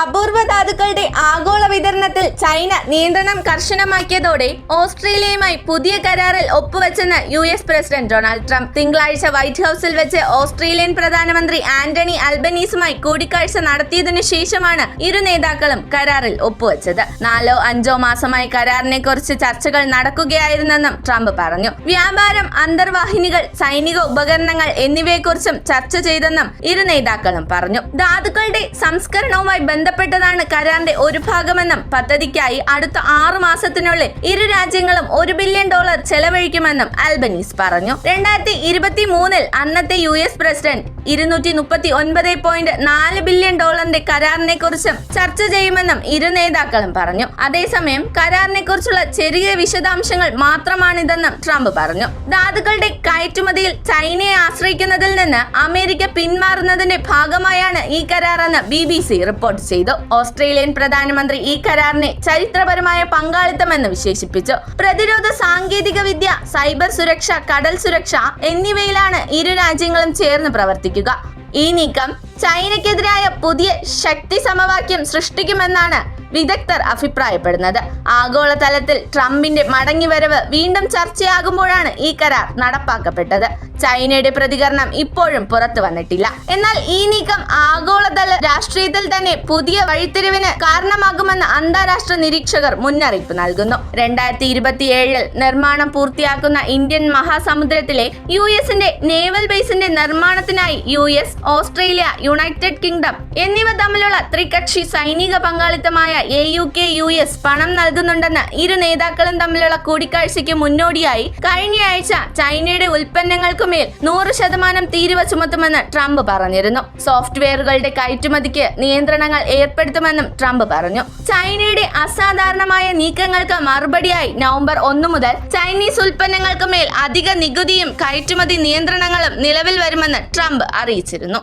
അപൂർവ ധാതുക്കളുടെ ആഗോള വിതരണത്തിൽ ചൈന നിയന്ത്രണം കർശനമാക്കിയതോടെ ഓസ്ട്രേലിയയുമായി പുതിയ കരാറിൽ ഒപ്പുവെച്ചെന്ന് U S president Donald Trump. തിങ്കളാഴ്ച വൈറ്റ് ഹൌസിൽ വെച്ച് ഓസ്ട്രേലിയൻ പ്രധാനമന്ത്രി ആന്റണി അൽബനീസുമായി കൂടിക്കാഴ്ച നടത്തിയതിനു ശേഷമാണ് ഇരു നേതാക്കളും കരാറിൽ ഒപ്പുവെച്ചത്. നാലോ അഞ്ചോ മാസമായി കരാറിനെ കുറിച്ച് ചർച്ചകൾ നടക്കുകയായിരുന്നെന്നും ട്രംപ് പറഞ്ഞു. വ്യാപാരം അന്തർവാഹിനികൾ സൈനിക ഉപകരണങ്ങൾ എന്നിവയെക്കുറിച്ചും ചർച്ച ചെയ്തെന്നും ഇരു നേതാക്കളും പറഞ്ഞു. ധാതുക്കളുടെ സംസ്കരണവുമായി ബന്ധപ്പെട്ടതാണ് കരാറിന്റെ ഒരു ഭാഗമെന്നും പദ്ധതിക്കായി അടുത്ത ആറു മാസത്തിനുള്ളിൽ ഇരു രാജ്യങ്ങളും ഒരു ബില്യൺ ഡോളർ ചെലവഴിക്കുമെന്നും അൽബനീസ് പറഞ്ഞു. രണ്ടായിരത്തി ഇരുപത്തി മൂന്നിൽ അന്നത്തെ യു എസ് പ്രസിഡന്റ് ഇരുന്നൂറ്റി മുപ്പത്തി ഒൻപത് പോയിന്റ് നാല് ബില്യൺ ഡോളറിന്റെ കരാറിനെ കുറിച്ചും ചർച്ച ചെയ്യുമെന്നും ഇരു നേതാക്കളും പറഞ്ഞു. അതേസമയം കരാറിനെ കുറിച്ചുള്ള ചെറിയ വിശദാംശങ്ങൾ മാത്രമാണിതെന്നും ട്രംപ് പറഞ്ഞു. ധാതുക്കളുടെ കയറ്റുമതിയിൽ ചൈനയെ ആശ്രയിക്കുന്നതിൽ നിന്ന് അമേരിക്ക പിന്മാറുന്നതിന്റെ ഭാഗമായാണ് ഈ കരാറെന്ന് ബി ബി സി റിപ്പോർട്ട് ചെയ്തു. ഓസ്ട്രേലിയൻ പ്രധാനമന്ത്രി ഈ കരാറിനെ ചരിത്രപരമായ പങ്കാളിത്തമെന്ന് വിശേഷിപ്പിച്ചു. പ്രതിരോധ സാങ്കേതിക വിദ്യ സൈബർ സുരക്ഷ കടൽ സുരക്ഷ എന്നിവയിലാണ് ഇരു രാജ്യങ്ങളും ചേർന്ന് പ്രവർത്തിക്കുക. ഈ നീക്കം ചൈനയ്ക്കെതിരായ പുതിയ ശക്തി സമവാക്യം സൃഷ്ടിക്കുമെന്നാണ് വിദഗ്ധർ അഭിപ്രായപ്പെടുന്നത്. ആഗോളതലത്തിൽ ട്രംപിന്റെ മടങ്ങിവരവ് വീണ്ടും ചർച്ചയാകുമ്പോഴാണ് ഈ കരാർ നടപ്പാക്കപ്പെട്ടത്. ചൈനയുടെ പ്രതികരണം ഇപ്പോഴും പുറത്തു വന്നിട്ടില്ല എന്നാൽ ഈ നീക്കം ആഗോളതല രാഷ്ട്രീയത്തിൽ തന്നെ പുതിയ വഴിത്തിരിവിന് കാരണമാകുമെന്ന് അന്താരാഷ്ട്ര നിരീക്ഷകർ മുന്നറിയിപ്പ് നൽകുന്നു. രണ്ടായിരത്തി ഇരുപത്തിയേഴിൽ നിർമ്മാണം പൂർത്തിയാക്കുന്ന ഇന്ത്യൻ മഹാസമുദ്രത്തിലെ യു എസിന്റെ നേവൽ ബേസിന്റെ നിർമ്മാണത്തിനായി U S Australia United Kingdom എന്നിവ തമ്മിലുള്ള ത്രികക്ഷി സൈനിക പങ്കാളിത്തമായ A U K U S പണം നൽകുന്നുണ്ടെന്ന് ഇരു നേതാക്കളും തമ്മിലുള്ള കൂടിക്കാഴ്ചയ്ക്ക് മുന്നോടിയായി കഴിഞ്ഞയാഴ്ച ചൈനയുടെ ഉൽപ്പന്നങ്ങൾക്കുമേൽ നൂറ് ശതമാനം തീരുവ ചുമത്തുമെന്ന് ട്രംപ് പറഞ്ഞിരുന്നു. സോഫ്റ്റ്വെയറുകളുടെ കയറ്റുമതിക്ക് നിയന്ത്രണങ്ങൾ ഏർപ്പെടുത്തുമെന്നും ട്രംപ് പറഞ്ഞു. ചൈനയുടെ അസാധാരണമായ നീക്കങ്ങൾക്ക് മറുപടിയായി നവംബർ ഒന്ന് മുതൽ ചൈനീസ് ഉൽപ്പന്നങ്ങൾക്ക് മേൽ അധിക നികുതിയും കയറ്റുമതി നിയന്ത്രണങ്ങളും നിലവിൽ വരുമെന്ന് ട്രംപ് അറിയിച്ചിരുന്നു.